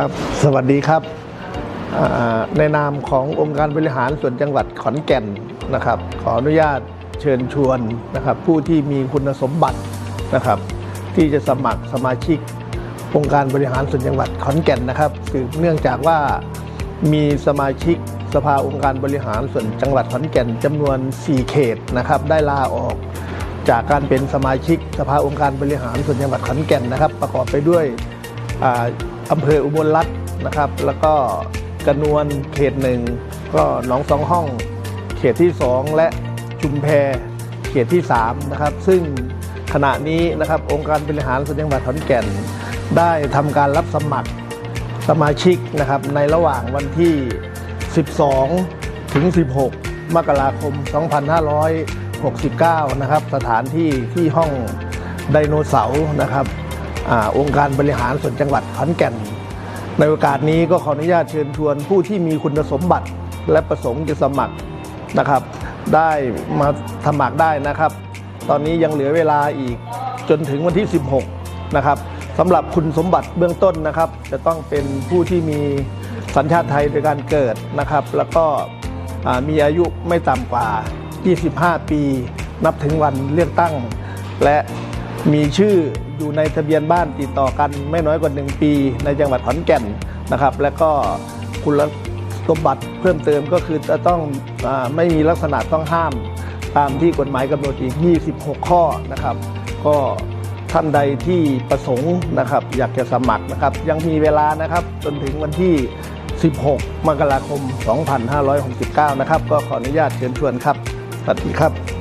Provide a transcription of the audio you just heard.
ครับ สวัสดีครับอ่าในนามขององค์การบริหารส่วนจังหวัดขอนแก่นนะครับ ขออนุญาตเชิญชวนนะครับ ผู้ที่มีคุณสมบัตินะครับ ที่จะสมัครสมาชิกองค์การบริหารส่วนจังหวัดขอนแก่นนะครับสืบเนื่องจากว่ามีสมาชิกสภาองค์การบริหารส่วนจังหวัดขอนแก่นจำนวน 4 เขตนะครับ ได้ลาออกจากการเป็นสมาชิกสภาองค์การบริหารส่วนจังหวัดขอนแก่นนะครับ ประกอบไปด้วย อำเภออุบลรัตน์นะครับ แล้วก็กระนวนเขตหนึ่งก็หนองสองห้อง เขตที่ 2 และชุมแพเขตที่3นะครับซึ่งขณะนี้นะครับองค์การบริหารส่วนจังหวัดขอนแก่น ได้ทำการรับสมัครสมาชิกนะครับในระหว่างวันที่ 12 ถึง 16 มกราคม 2569 นะครับสถานที่ที่ห้องไดโนเสาร์นะครับ อองค์การบริหารส่วนจังหวัดขอนแก่น ในโอกาสนี้ก็ขออนุญาตเชิญชวนผู้ที่มีคุณสมบัติและประสงค์จะสมัครนะครับ ได้มาสมัครได้นะครับ ตอนนี้ยังเหลือเวลาอีกจนถึงวันที่ 16 นะครับสำหรับคุณสมบัติเบื้องต้นนะครับ จะต้องเป็นผู้ที่มีสัญชาติไทยโดยการเกิดนะครับ แล้วก็มีอายุไม่ต่ำกว่า 25 ปี นับถึงวันเลือกตั้ง และมีชื่อ อยู่ในทะเบียนบ้านติดต่อกันไม่น้อยกว่า 1 ปี ในจังหวัดขอนแก่นนะครับ และก็คุณสมบัติเพิ่มเติมก็คือจะต้องอไม่มีลักษณะต้องห้ามตามที่กฎหมายกำหนดอีก 26 ข้อนะครับ ก็ท่านใดที่ประสงค์นะครับ อยากจะสมัครนะครับ ยังมีเวลานะครับ จนถึงวันที่ 16 มกราคม 2569 นะครับ ก็ขออนุญาตเชิญชวนครับ สวัสดีครับ